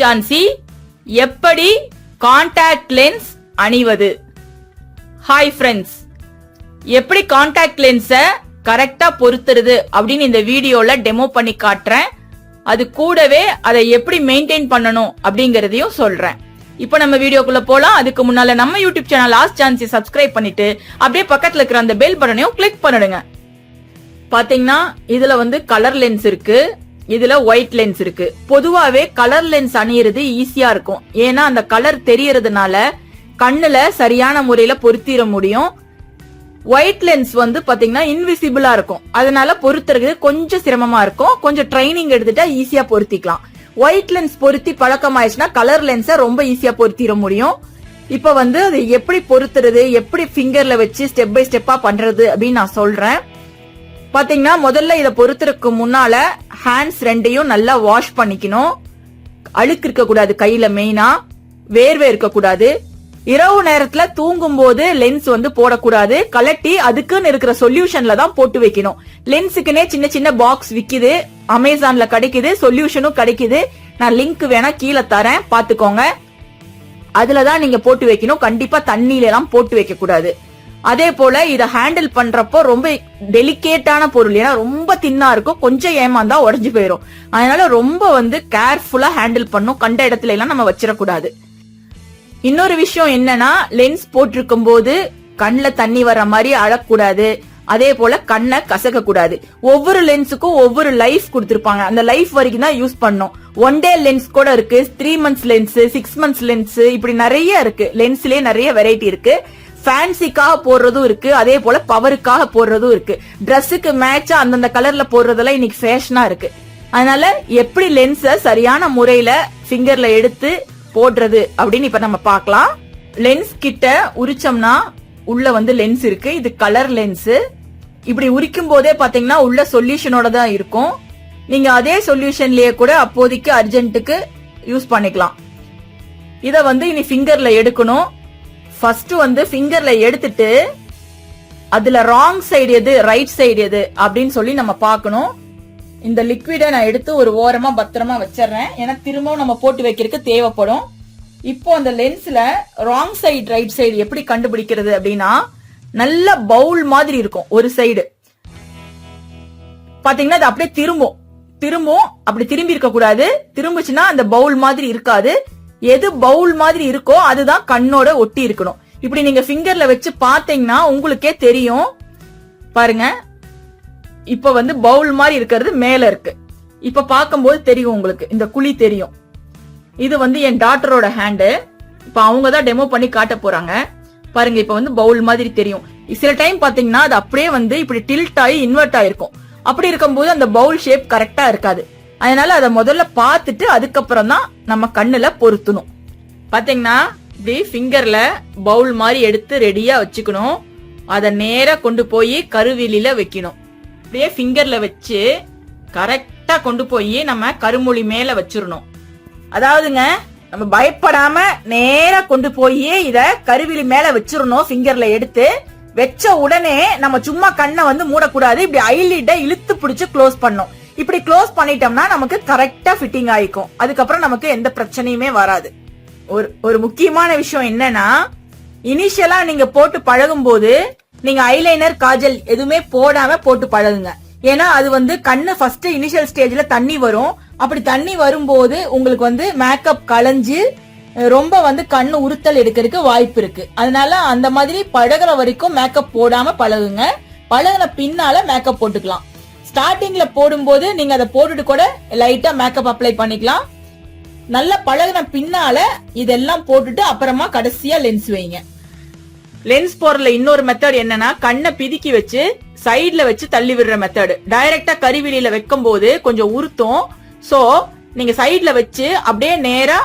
ஜான்சி எப்படி contact lens அணிவது? Hi friends எப்படி காண்டாக்ட் லென்ஸை கரெக்டா பொருத்துறது அப்படின்னு இந்த வீடியோல டெமோ பண்ணி காட்டுறேன். அது கூடவே அதை எப்படி மெயின்டைன் பண்ணணும் அப்படிங்கறதையும் சொல்றேன். இப்போ நம்ம வீடியோக்குள்ள போலாம். அதுக்கு முன்னால நம்ம யூடியூப் சேனல் லாஸ்ட் சான்ஸை சப்ஸ்கிரைப் பண்ணிட்டு அப்படியே பக்கத்துல இருக்கிற அந்த பெல் பட்டனையும் கிளிக் பண்ணிடுங்க பாத்தீங்கன்னா இதுல வந்து கலர் லென்ஸ் இருக்கு. இதுல ஒயிட் லென்ஸ் இருக்கு. பொதுவாவே கலர் லென்ஸ் அணியிறது ஈஸியா இருக்கும். ஏன்னா அந்த கலர் தெரியறதுனால கண்ணுல சரியான முறையில பொருத்திட முடியும். ஒயிட் லென்ஸ் வந்து பாத்தீங்கன்னா இன்விசிபிளா இருக்கும். அதனால பொருத்துறது கொஞ்சம் சிரமமா இருக்கும். கொஞ்சம் ட்ரைனிங் எடுத்துட்டா ஈஸியா பொருத்திக்கலாம். ஒயிட் லென்ஸ் பொருத்தி பழக்கம் ஆயிடுச்சுன்னா கலர் லென்ஸை ரொம்ப ஈஸியா பொருத்திட முடியும். இப்ப வந்து அது எப்படி பொருத்துறது எப்படி ஃபிங்கர்ல வச்சு ஸ்டெப் பை ஸ்டெப்பா பண்றது அப்படின்னு நான் சொல்றேன். பாத்தீங்கன்னா முதல்ல இதை பொறுத்துறதுக்கு முன்னால ஹேண்ட்ஸ் ரெண்டையும் நல்லா வாஷ் பண்ணிக்கணும். அழுக்கு இருக்க கூடாது கையில மெயினா வேர்வை இருக்க கூடாது இரவு நேரத்துல தூங்கும் போது லென்ஸ் வந்து போடக்கூடாது. கலட்டி அதுக்குன்னு இருக்கிற சொல்யூஷன்ல தான் போட்டு வைக்கணும். லென்ஸுக்குன்னே சின்ன சின்ன பாக்ஸ் விக்குது. அமேசான்ல கிடைக்குது. சொல்யூஷனும் கிடைக்குது. நான் லிங்க் வேணா கீழே தரேன். பாத்துக்கோங்க. அதுலதான் நீங்க போட்டு வைக்கணும். கண்டிப்பா தண்ணியில எல்லாம் போட்டு வைக்க கூடாது அதே போல இதை ஹேண்டில் பண்றப்போ ரொம்ப டெலிகேட்டான பொருள். ஏன்னா ரொம்ப தின்னா இருக்கும் கொஞ்சம் ஏமாந்தா உடஞ்சு போயிரும். அதனால ரொம்ப வந்து கேர்ஃபுல்லா ஹேண்டில் பண்ணும். கண்ட இடத்துல எல்லாம் நம்ம வச்சிடக்கூடாது. இன்னொரு விஷயம் என்னன்னா லென்ஸ் போட்டிருக்கும் போது கண்ணில் தண்ணி வர்ற மாதிரி அழக்கூடாது. அதே போல கண்ணை கசக்க கூடாது ஒவ்வொரு லென்ஸுக்கும் ஒவ்வொரு லைஃப் கொடுத்திருப்பாங்க. அந்த லைஃப் வரைக்கும் தான் யூஸ் பண்ணும். ஒன் டே லென்ஸ் கூட இருக்கு. Three months lens six months lens இப்படி நிறைய இருக்கு. லென்ஸ்லயே நிறைய வெரைட்டி இருக்கு. ஃபேன்சிக்காக போடுறதும் இருக்கு அதே போல பவருக்காக போடுறதும் இருக்கு. ட்ரெஸ்ஸுக்கு மேட்சா அந்தந்த கலர்ல போடுறதெல்லாம் இன்னைக்கு ஃபேஷனா இருக்கு. அதனால எப்படி லென்ஸ சரியான முறையில ஃபிங்கர்ல எடுத்து போடுறது அப்படின்னு இப்ப நம்ம பார்க்கலாம். லென்ஸ் கிட்ட உரிச்சோம்னா உள்ள வந்து லென்ஸ் இருக்கு. இது கலர் லென்ஸ் இப்படி உரிக்கும் போதே பாத்தீங்கன்னா உள்ள சொல்யூஷனோட தான் இருக்கும். நீங்க அதே சொல்யூஷன்லயே கூட அப்போதைக்கு அர்ஜென்ட்டுக்கு யூஸ் பண்ணிக்கலாம். இத வந்து இனி ஃபிங்கர்ல எடுக்கணும். ஃபர்ஸ்ட் வந்து ஃபிங்கர்ல எடுத்துட்டு அதுல ராங் சைடு எது ரைட் சைடு எது அப்படின்னு சொல்லி நம்ம பார்க்கணும். இந்த லிக்விட நான் எடுத்து ஒரு ஓரமா பத்திரமா வச்சிடுறேன். ஏன்னா திரும்பவும் நம்ம போட்டு வைக்கிறதுக்கு தேவைப்படும். இப்போ அந்த லென்ஸ்ல ராங் சைடு ரைட் சைடு எப்படி கண்டுபிடிக்கிறது அப்படின்னா நல்ல பவுல் மாதிரி இருக்கும் ஒரு சைடு பாத்தீங்கன்னா அது அப்படியே திரும்பும். திரும்பும் அப்படி திரும்பி இருக்க கூடாது திரும்பிச்சுன்னா அந்த பவுல் மாதிரி இருக்காது. எது பவுல் மாதிரி இருக்கோ அதுதான் கண்ணோட ஒட்டி இருக்கணும். இப்படி நீங்க ஃபிங்கர்ல வச்சு பாத்தீங்கன்னா உங்களுக்கே தெரியும். பாருங்க. இப்ப வந்து பவுல் மாதிரி இருக்கிறது மேல இருக்கு. இப்ப பார்க்கும்போது தெரியும் உங்களுக்கு. இந்த குழி தெரியும். இது வந்து என் டாட்டரோட ஹேண்டு இப்ப அவங்க தான் டெமோ பண்ணி காட்ட போறாங்க. பாருங்க இப்ப வந்து பவுல் மாதிரி தெரியும். சில டைம் பாத்தீங்கன்னா அது அப்படியே வந்து இப்படி டில்ட் ஆகி இன்வெர்ட் ஆயிருக்கும். அப்படி இருக்கும்போது அந்த பவுல் ஷேப் கரெக்டா இருக்காது. அதனால அதை முதல்ல பார்த்துட்டு அதுக்கப்புறம் தான் நம்ம கண்ணுல பொருத்தணும். பாத்தீங்கன்னா இப்படி ஃபிங்கர்ல பவுல் மாதிரி எடுத்து ரெடியா வச்சுக்கணும். அதை நேரா கொண்டு போய் கருவிலில வைக்கணும். அப்படியே ஃபிங்கர்ல வச்சு கரெக்டா கொண்டு போய் நம்ம கருமொழி மேல வச்சிடணும். அதாவதுங்க நம்ம பயப்படாம நேரா கொண்டு போய் இத கருவிலி மேல வச்சிடணும் ஃபிங்கர்ல எடுத்து. வச்ச உடனே நம்ம சும்மா கண்ணை வந்து மூடக்கூடாது. இப்படி ஐலிட்ட இழுத்து பிடிச்சு க்ளோஸ் பண்ணும் இப்படி க்ளோஸ் பண்ணிட்டோம்னா நமக்கு கரெக்டா ஃபிட்டிங் ஆயிக்கும். அதுக்கப்புறம் நமக்கு எந்த பிரச்சனையுமே வராது. ஒரு ஒரு முக்கியமான விஷயம் என்னன்னா இனிஷியலா நீங்க போட்டு பழகும் போது நீங்க ஐலைனர் காஜல் எதுவுமே போடாம போட்டு பழகுங்க. ஏன்னா அது வந்து கண்ணு ஃபர்ஸ்ட் இனிஷியல் ஸ்டேஜ்ல தண்ணி வரும். அப்படி தண்ணி வரும்போது உங்களுக்கு வந்து மேக்கப் களைஞ்சு ரொம்ப வந்து கண்ணு உறுத்தல் எடுக்கிறதுக்கு வாய்ப்பு இருக்கு. அதனால அந்த மாதிரி பழகுற வரைக்கும் மேக்கப் போடாம பழகுங்க. பழகுன பின்னால மேக்கப் போட்டுக்கலாம். ஸ்டார்டிங்ல போடும்போது நீங்க அதை போட்டுட்டு கூட லைட்டா மேக்கப் அப்ளை பண்ணிக்கலாம். நல்ல பழகுன பின்னால இதெல்லாம் போட்டுட்டு அப்புறமா கடைசியா லென்ஸ் வைங்க. லென்ஸ் போறதுல இன்னொரு மெத்தட் என்னன்னா கண்ணை பிதுக்கி வச்சு சைட்ல வச்சு தள்ளி விடுற மெத்தட் டைரக்டா கருவிலியில வைக்கும் போது கொஞ்சம் உருத்தும் சோ நீங்க சைட்ல வச்சு அப்படியே நேரா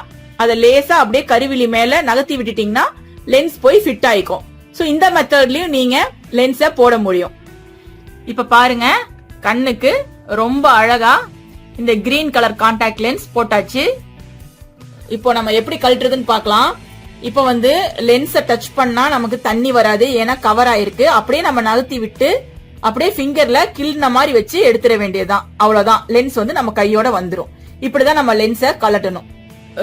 அதை லேசா அப்படியே கருவிலி மேல நகர்த்தி விட்டுட்டீங்கன்னா லென்ஸ் போய் ஃபிட் ஆயிக்கும். சோ இந்த மெத்தட்லயும் நீங்க லென்ஸை போட முடியும். இப்ப பாருங்க. கண்ணுக்கு ரொம்ப அழகா இந்த கிரீன் கலர் காண்டாக்ட் லென்ஸ் போட்டாச்சு. இப்போ நம்ம எப்படி கழட்டுறதுன்னு பார்க்கலாம். இப்போ வந்து லென்ஸை டச் பண்ணா நமக்கு தண்ணி வராது ஏன்னா கவர் ஆயிருக்கு. அப்படியே நம்ம நகர்த்தி விட்டு அப்படியே ஃபிங்கர்ல கிள்ன மாதிரி வச்சு எடுத்துட வேண்டியதுதான். அவ்வளவுதான். லென்ஸ் வந்து நம்ம கையோட வந்துடும் இப்படிதான் நம்ம லென்ஸை கலட்டணும்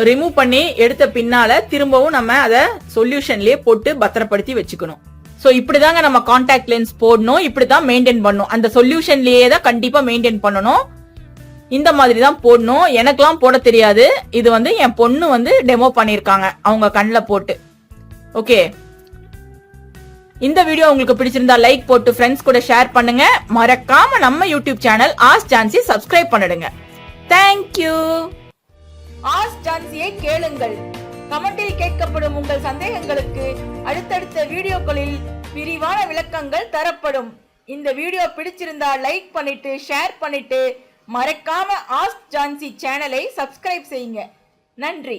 ரிமூவ் பண்ணி எடுத்த பின்னால திரும்பவும் நம்ம அதை சொல்யூஷன்லயே போட்டு பத்திரப்படுத்தி வச்சுக்கணும். சோ இப்படிதாங்க நம்ம காண்டாக்ட் லென்ஸ் போடணும் இப்படிதான் மெயின்டைன் பண்ணணும். அந்த சொல்யூஷன்லயே தான் கண்டிப்பா மெயின்டைன் பண்ணணும். இந்த மாதிரி தான் போடணும். எனக்கெல்லாம் போட தெரியாது. இது வந்து என் பொண்ணு வந்து டெமோ பண்ணியிருக்காங்க. அவங்க கண்ணில் போட்டு. ஓகே இந்த வீடியோ உங்களுக்கு பிடிச்சிருந்தா லைக் போட்டு ஃப்ரெண்ட்ஸ் கூட ஷேர் பண்ணுங்க. மறக்காம நம்ம YouTube channel as Jhansi subscribe பண்ணிடுங்க. தேங்க்யூ ஆஸ் ஜான்சியை கேளுங்கள். கமெண்டில் கேட்கப்படும் உங்கள் சந்தேகங்களுக்கு அடுத்தடுத்த வீடியோக்களில் விரிவான விளக்கங்கள் தரப்படும். இந்த வீடியோ பிடிச்சிருந்தா லைக் பண்ணிட்டு ஷேர் பண்ணிட்டு மறக்காம ஆஸ்க் ஜான்சி சேனலை சப்ஸ்கிரைப் செய்யுங்க. நன்றி.